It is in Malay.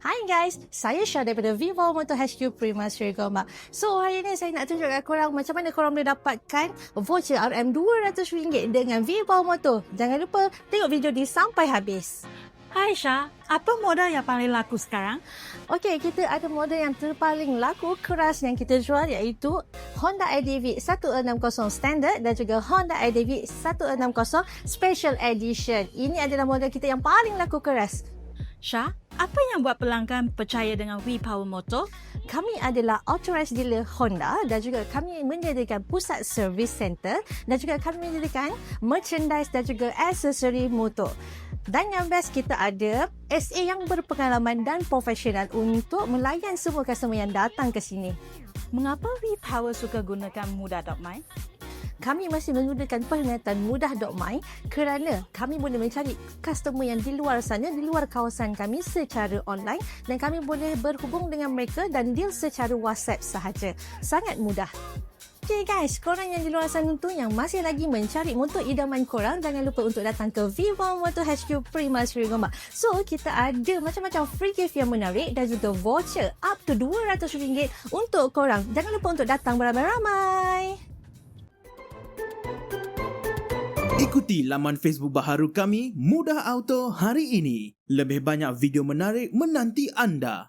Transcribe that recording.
Hai guys, saya Syah daripada Vivo Motor HQ Prima Sri Gombak. So hari ni saya nak tunjuk kat korang macam mana korang boleh dapatkan voucher RM200 dengan Vivo Motor. Jangan lupa tengok video ni sampai habis. Hai Syah, apa model yang paling laku sekarang? Okey, kita ada model yang terpaling laku keras yang kita jual iaitu Honda IDV 160 Standard dan juga Honda IDV 160 Special Edition. Ini adalah model kita yang paling laku keras. Syah, apa yang buat pelanggan percaya dengan We Power Motor? Kami adalah authorized dealer Honda dan juga kami menyediakan pusat service center dan juga kami menyediakan merchandise dan juga aksesori motor. Dan yang best kita ada SA yang berpengalaman dan profesional untuk melayan semua customer yang datang ke sini. Mengapa We Power suka gunakan mudah.my? Kami masih menggunakan perkhidmatan mudah.my kerana kami boleh mencari customer yang di luar sana, di luar kawasan kami secara online dan kami boleh berhubung dengan mereka dan deal secara WhatsApp sahaja. Sangat mudah. Okay guys, korang yang di luar sana tu yang masih lagi mencari motor idaman korang, jangan lupa untuk datang ke Vivo Motor HQ Prima Sri Gombak. So, kita ada macam-macam free gift yang menarik dan juga voucher up to RM200 untuk korang. Jangan lupa untuk datang beramai-ramai. Ikuti laman Facebook baharu kami Mudah Auto hari ini. Lebih banyak video menarik menanti anda.